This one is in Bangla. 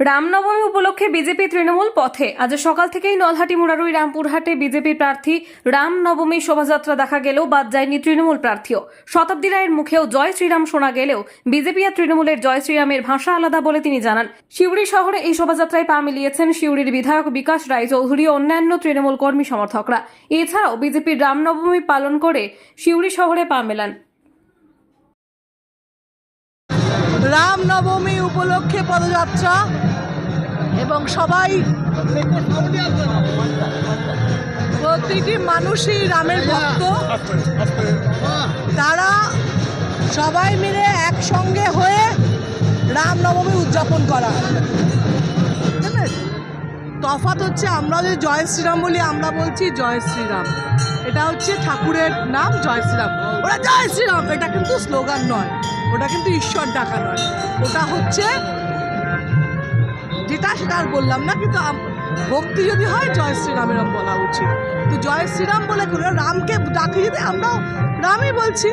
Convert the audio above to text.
রামনবমী উপলক্ষে বিজেপি তৃণমূল পথে। আজ সকাল থেকেই নলহাটি, মুরারুই, রামপুরহাটে বিজেপি প্রার্থী রামনবমী শোভাযাত্রা দেখা গেলেও বাদ যায়নি তৃণমূল প্রার্থীও। শতাব্দী রায়ের মুখেও জয় শ্রীরাম শোনা গেলেও বিজেপি আর তৃণমূলের জয় শ্রীরামের ভাষা আলাদা বলে তিনি জানান। সিউড়ি শহরে এই শোভাযাত্রায় পা মিলিয়েছেন সিউড়ির বিধায়ক বিকাশ রায় চৌধুরী ও অন্যান্য তৃণমূল কর্মী সমর্থকরা। এছাড়াও বিজেপির রামনবমী পালন করে সিউড়ি শহরে পা মেলান। রামনবমী উপলক্ষে পদযাত্রা এবং সবাই প্রতিটি মানুষই রামের ভক্ত। তারা সবাই মিলে একসঙ্গে হয়ে রামনবমী উদযাপন করা? তফাৎ হচ্ছে আমরা যে জয় শ্রীরাম বলি, আমরা বলছি জয় শ্রীরাম। এটা হচ্ছে ঠাকুরের নাম জয় শ্রীরাম। ওরা জয় শ্রীরাম, এটা কিন্তু স্লোগান নয়। ওটা কিন্তু ঈশ্বর ডাকা নয়। ওটা হচ্ছে যেটা সেটা আর বললাম না, কিন্তু ভক্তি যদি হয়, জয় শ্রীরাম এরম বলা উচিত। তো জয় শ্রীরাম বলে রামকে ডাকি যদি আমরাও রামই বলছি।